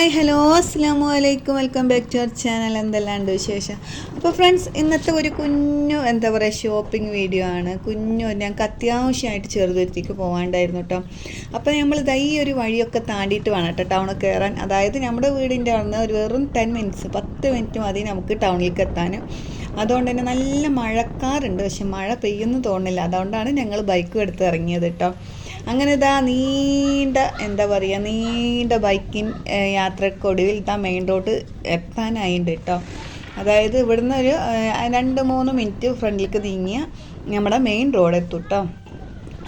Hi hello അസ്സാം വലൈക്കും welcome back to our channel എന്തെല്ലാണ്ട് വിശേഷം? അപ്പോൾ ഫ്രണ്ട്സ് ഇന്നത്തെ ഒരു കുഞ്ഞു എന്താ പറയുക ഷോപ്പിംഗ് വീഡിയോ ആണ്. കുഞ്ഞു ഞങ്ങൾക്ക് അത്യാവശ്യമായിട്ട് ചെറുതുരുത്തിക്ക് പോകാണ്ടായിരുന്നു കേട്ടോ അപ്പോൾ നമ്മൾ ഇതാ ഈ ഒരു വഴിയൊക്കെ താണ്ടിയിട്ട് വേണം കേട്ടോ ടൗണിൽ കയറാൻ അതായത് നമ്മുടെ വീടിന്റെ അവിടെ നിന്ന് ഒരു വെറും ടെൻ മിനിറ്റ്സ് പത്ത് മിനിറ്റ് മതി നമുക്ക് ടൗണിലേക്ക് എത്താൻ അതുകൊണ്ട് തന്നെ നല്ല മഴക്കാറുണ്ട്. പക്ഷെ മഴ പെയ്യുന്നു തോന്നുന്നില്ല. അതുകൊണ്ടാണ് ഞങ്ങൾ ബൈക്കും എടുത്ത് ഇറങ്ങിയത് കേട്ടോ അങ്ങനെ ഇതാ നീണ്ട എന്താ പറയുക നീണ്ട ബൈക്കിൻ യാത്രക്കൊടുവിൽ ഇതാ മെയിൻ റോഡ് എത്താനായിട്ടുണ്ട് കേട്ടോ അതായത് ഇവിടുന്ന് ഒരു രണ്ട് മൂന്ന് മിനിറ്റ് ഫ്രണ്ടിലേക്ക് നീങ്ങിയ നമ്മുടെ മെയിൻ റോഡ് എത്തും കേട്ടോ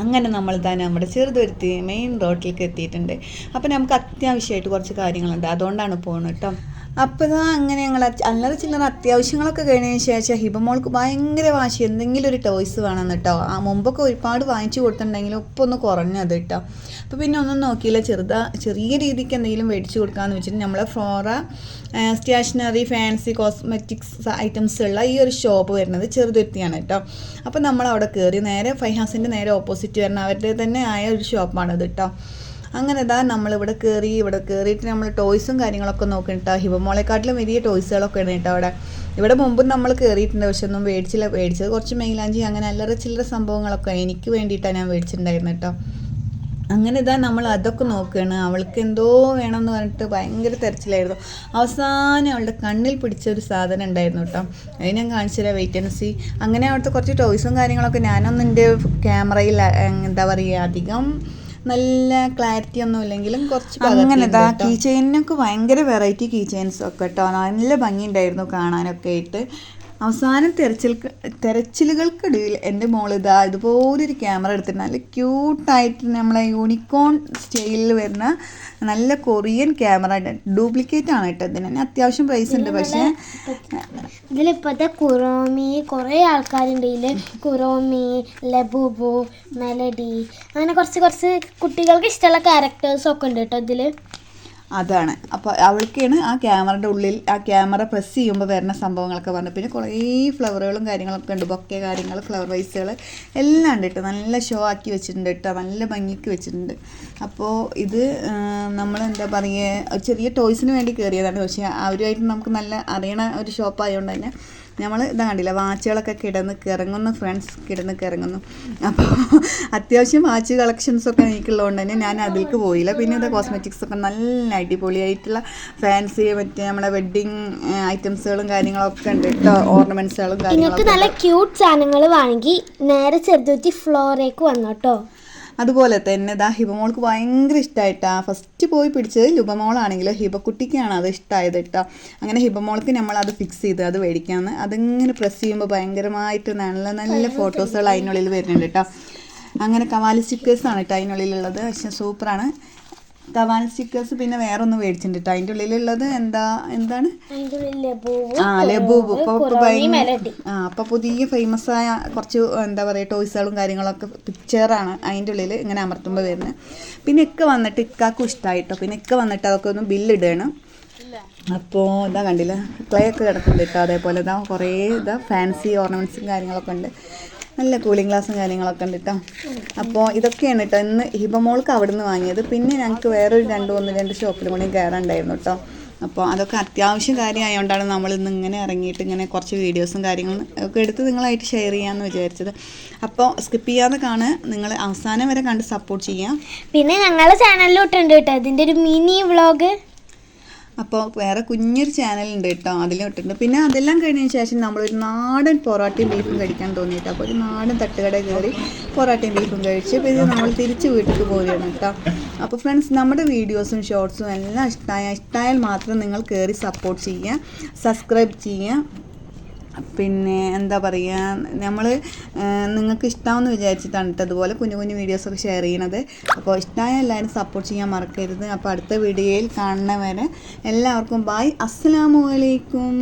അങ്ങനെ നമ്മൾ താൻ നമ്മുടെ ചെറുതുരുത്തി മെയിൻ റോഡിലേക്ക് എത്തിയിട്ടുണ്ട്. അപ്പോൾ നമുക്ക് അത്യാവശ്യമായിട്ട് കുറച്ച് കാര്യങ്ങളുണ്ട്. അതുകൊണ്ടാണ് പോകുന്നത് കേട്ടോ അപ്പോൾ അങ്ങനെ ഞങ്ങൾ അല്ലറ ചില്ലറ അത്യാവശ്യങ്ങളൊക്കെ കഴിഞ്ഞതിന് ശേഷം ഹിബമോൾക്ക് ഭയങ്കര വാശി. എന്തെങ്കിലും ഒരു ടോയ്സ് വേണം കേട്ടോ ആ മുമ്പൊക്കെ ഒരുപാട് വാങ്ങിച്ചു കൊടുത്തിട്ടുണ്ടെങ്കിലും ഇപ്പം ഒന്ന് കുറഞ്ഞത് കേട്ടോ അപ്പോൾ പിന്നെ ഒന്നും നോക്കിയില്ല. ചെറുതാ ചെറിയ രീതിക്ക് എന്തെങ്കിലും മേടിച്ചു കൊടുക്കാമെന്ന് വെച്ചിട്ട് നമ്മളെ Flora stationery fancy cosmetics items ഉള്ള ഈ ഒരു ഷോപ്പ് വരുന്നത് ചെറുതുരുത്തിയാണ് കേട്ടോ അപ്പോൾ നമ്മൾ അവിടെ കയറി നേരെ ഫൈഹാസിന്റെ നേരെ ഓപ്പോസിറ്റ് വരുന്ന അവരുടെ തന്നെ ആയ ഒരു ഷോപ്പാണത് കേട്ടോ അങ്ങനെ ഇതാ നമ്മളിവിടെ കയറി ഇവിടെ കയറിയിട്ട് നമ്മൾ ടോയ്സും കാര്യങ്ങളൊക്കെ നോക്കിട്ടോ ഹിബമോളെക്കാട്ടിലും വലിയ ടോയ്സുകളൊക്കെ ഉണ്ട് കേട്ടോ അവിടെ. ഇവിടെ മുമ്പ് നമ്മൾ കയറിയിട്ടുണ്ട് പക്ഷെ ഒന്നും മേടിച്ചില്ല. മേടിച്ചത് കുറച്ച് മെയിലാഞ്ചി അങ്ങനെ അല്ലറ ചില്ലറ സംഭവങ്ങളൊക്കെ എനിക്ക് വേണ്ടിയിട്ടാണ് ഞാൻ മേടിച്ചിട്ടുണ്ടായിരുന്നു കേട്ടോ. അങ്ങനെ ഇതാ നമ്മൾ അതൊക്കെ നോക്കുകയാണ് അവൾക്ക് എന്തോ വേണമെന്ന് പറഞ്ഞിട്ട് ഭയങ്കര തെരച്ചിലായിരുന്നു. അവസാനം അവളുടെ കണ്ണിൽ പിടിച്ച ഒരു സാധനം ഉണ്ടായിരുന്നു കേട്ടോ. അത് ഞാൻ കാണിച്ചുതരാം വെയിറ്റ് ആൻഡ് സി അങ്ങനെ അവിടുത്തെ കുറച്ച് ടോയ്സും കാര്യങ്ങളൊക്കെ ഞാനൊന്നും എന്റെ ക്യാമറയിൽ എന്താ പറയുക അധികം നല്ല ക്ലാരിറ്റി ഒന്നും ഇല്ലെങ്കിലും കുറച്ച് അങ്ങനെ ഇതാ കീ ചെയിനൊക്കെ ഭയങ്കര വെറൈറ്റി കീ ചെയിൻസ് ഒക്കെ കേട്ടോ. നല്ല ഭംഗിയുണ്ടായിരുന്നു കാണാനൊക്കെ ആയിട്ട്. അവസാനം തെരച്ചിൽ തെരച്ചിലുകൾക്കിടയിൽ എന്റെ മോളിതാ ഇതാ ഇതുപോലൊരു ക്യാമറ എടുത്തിട്ട് നല്ല ക്യൂട്ടായിട്ട് നമ്മളെ യൂണിക്കോൺ സ്റ്റൈലിൽ വരുന്ന നല്ല കൊറിയൻ ക്യാമറ ഡ്യൂപ്ലിക്കേറ്റ് ആണ് കേട്ടോ ഇതിന്. തന്നെ അത്യാവശ്യം പ്രൈസ് ഉണ്ട്. പക്ഷേ ഇതിലിപ്പോഴത്തെ കുറോമി കുറേ ആൾക്കാരുണ്ട്. ഇതിൽ കുറോമി ലബുബു മെലഡി അങ്ങനെ കുറച്ച് കുറച്ച് കുട്ടികൾക്ക് ഇഷ്ടമുള്ള ക്യാരക്ടേഴ്സൊക്കെ ഉണ്ട് കേട്ടോ ഇതിൽ അതാണ്. അപ്പോൾ അവൾക്കാണ് ആ ക്യാമറയുടെ ഉള്ളിൽ ആ ക്യാമറ പ്രസ് ചെയ്യുമ്പോൾ വരുന്ന സംഭവങ്ങളൊക്കെ പറഞ്ഞു പിന്നെ കുറേ ഫ്ലവറുകളും കാര്യങ്ങളൊക്കെ ഉണ്ട്. ബൊക്കെ കാര്യങ്ങൾ ഫ്ലവർ വൈസുകൾ എല്ലാം ഉണ്ട് കേട്ടോ. നല്ല ഷോ ആക്കി വെച്ചിട്ടുണ്ട് കേട്ടോ. നല്ല ഭംഗിക്ക് വെച്ചിട്ടുണ്ട്. അപ്പോൾ ഇത് നമ്മൾ എന്താ പറയുക ചെറിയ ടോയ്സിന് വേണ്ടി കയറിയതാണ് പക്ഷേ അവരുമായിട്ട് നമുക്ക് നല്ല അറിയണ ഒരു ഷോപ്പായതുകൊണ്ട് തന്നെ നമ്മൾ ഇതാ കണ്ടില്ല വാച്ചുകളൊക്കെ കിടന്ന് കിറങ്ങുന്നു ഫ്രണ്ട്സ് കിടന്ന് കിറങ്ങുന്നു. അപ്പോൾ അത്യാവശ്യം വാച്ച് കളക്ഷൻസ് ഒക്കെ എനിക്കുള്ളതുകൊണ്ട് തന്നെ ഞാൻ അതിലേക്ക് പോയില്ല. പിന്നെ ഇത് കോസ്മെറ്റിക്സ് ഒക്കെ നല്ല അടിപൊളിയായിട്ടുള്ള ഫാൻസി മറ്റേ നമ്മുടെ വെഡ്ഡിങ് ഐറ്റംസുകളും കാര്യങ്ങളൊക്കെ ഉണ്ട് കേട്ടോ ഓർണമെന്റ്സുകളും നിങ്ങൾക്ക് നല്ല ക്യൂട്ട് സാധനങ്ങൾ വാങ്ങി നേരെ ചെറുതൂറ്റി ഫ്ലോറേക്ക് വന്നു കേട്ടോ അതുപോലെ തന്നെ ദാ ഹിബമോൾക്ക് ഭയങ്കര ഇഷ്ടമായിട്ടാ ഫസ്റ്റ് പോയി പിടിച്ചത് ലുബമോളാണെങ്കിൽ ഹിബക്കുട്ടിക്കാണ് അത് ഇഷ്ടമായത് കേട്ടോ അങ്ങനെ ഹിബമോൾക്ക് നമ്മൾ അത് ഫിക്സ് ചെയ്ത് അത് മേടിക്കാമെന്ന് അതിങ്ങനെ പ്രസ് ചെയ്യുമ്പോൾ ഭയങ്കരമായിട്ട് നല്ല നല്ല ഫോട്ടോസുകൾ അതിനുള്ളിൽ വരുന്നുണ്ട് കേട്ടോ അങ്ങനെ കവാലി സ്റ്റിക്കേഴ്സാണ് കേട്ടോ അതിനുള്ളിലുള്ളത്. പക്ഷെ സൂപ്പറാണ് കവാലി സ്റ്റിക്കേഴ്സ് പിന്നെ വേറെ ഒന്ന് മേടിച്ചിട്ടുണ്ട് കേട്ടോ അതിന്റെ ഉള്ളിലുള്ളത് എന്താ എന്താണ്? ആ ലബൂബ്. ഇപ്പൊ ഇപ്പൊ കുറോമി ഭയങ്കര മെലഡി ആ അപ്പൊ പുതിയ ഫേമസ് ആയ കുറച്ച് എന്താ പറയുക ടോയ്സുകളും കാര്യങ്ങളൊക്കെ പിക്ചറാണ് അതിന്റെ ഉള്ളിൽ ഇങ്ങനെ അമർത്തുമ്പോൾ വരുന്നത്. പിന്നെ ഇക്ക വന്നിട്ട് ഇക്കാക്കും ഇഷ്ടമായിട്ടോ പിന്നെ ഇക്ക വന്നിട്ട് അതൊക്കെ ഒന്ന് ബില്ലിടണം അപ്പോൾ ഇതാ കണ്ടില്ല? ക്ലേ ഒക്കെ കിടക്കുന്നുണ്ട് കേട്ടോ അതേപോലെ ഇതാ കുറേ ഇതാ ഫാൻസി ഓർണമെന്റ്സും കാര്യങ്ങളൊക്കെ ഉണ്ട്. നല്ല കൂളിംഗ് ഗ്ലാസും കാര്യങ്ങളൊക്കെ ഉണ്ട് കേട്ടോ അപ്പോൾ ഇതൊക്കെയാണ് കേട്ടോ ഇന്ന് ഹിബമോൾക്ക് അവിടെ നിന്ന് വാങ്ങിയത്. പിന്നെ ഞങ്ങൾക്ക് വേറൊരു രണ്ട് ഒന്ന് രണ്ട് ഷോപ്പിലും കൂടി കയറണ്ടായിരുന്നു കേട്ടോ അപ്പോൾ അതൊക്കെ അത്യാവശ്യം കാര്യമായതുകൊണ്ടാണ് നമ്മൾ ഇന്ന് ഇങ്ങനെ ഇറങ്ങിയിട്ട് ഇങ്ങനെ കുറച്ച് വീഡിയോസും കാര്യങ്ങളും ഒക്കെ എടുത്ത് നിങ്ങളായിട്ട് ഷെയർ ചെയ്യാമെന്ന് വിചാരിച്ചത്. അപ്പോൾ സ്കിപ്പ് ചെയ്യാതെ കാണുക. നിങ്ങൾ അവസാനം വരെ കണ്ട് സപ്പോർട്ട് ചെയ്യാം. പിന്നെ ഞങ്ങളുടെ ചാനലിലോട്ടുണ്ട് കേട്ടോ ഇതിന്റെ ഒരു മിനി വ്ളോഗ് അപ്പോൾ വേറെ കുഞ്ഞൊരു ചാനലുണ്ട് കേട്ടോ അതിലും ഇട്ടിട്ടുണ്ട്. പിന്നെ അതെല്ലാം കഴിഞ്ഞതിന് ശേഷം നമ്മളൊരു നാടൻ പൊറോട്ടയും ബീഫും കഴിക്കാൻ തോന്നിയിട്ട്. അപ്പോൾ ഒരു നാടൻ തട്ടുകട കയറി പൊറോട്ടയും ബീഫും കഴിച്ച് പിന്നെ നമ്മൾ തിരിച്ച് വീട്ടിലേക്ക് പോവുകയാണ് കേട്ടോ. അപ്പോൾ ഫ്രണ്ട്സ് നമ്മുടെ വീഡിയോസും ഷോർട്സും എല്ലാം ഇഷ്ടമായ ഇഷ്ടമായാൽ മാത്രം നിങ്ങൾ കയറി സപ്പോർട്ട് ചെയ്യുക സബ്സ്ക്രൈബ് ചെയ്യുക. പിന്നെ എന്താ പറയുക നമ്മൾ നിങ്ങൾക്ക് ഇഷ്ടമാണെന്ന് വിചാരിച്ചിട്ടാണ് കേട്ടോ അതുപോലെ കുഞ്ഞു കുഞ്ഞു വീഡിയോസൊക്കെ ഷെയർ ചെയ്യണത്. അപ്പോൾ ഇഷ്ടമായ എല്ലാവരും സപ്പോർട്ട് ചെയ്യാൻ മറക്കരുത്. അപ്പോൾ അടുത്ത വീഡിയോയിൽ കാണുന്നവരെ എല്ലാവർക്കും ബായ് അസ്സലാമു അലൈക്കും.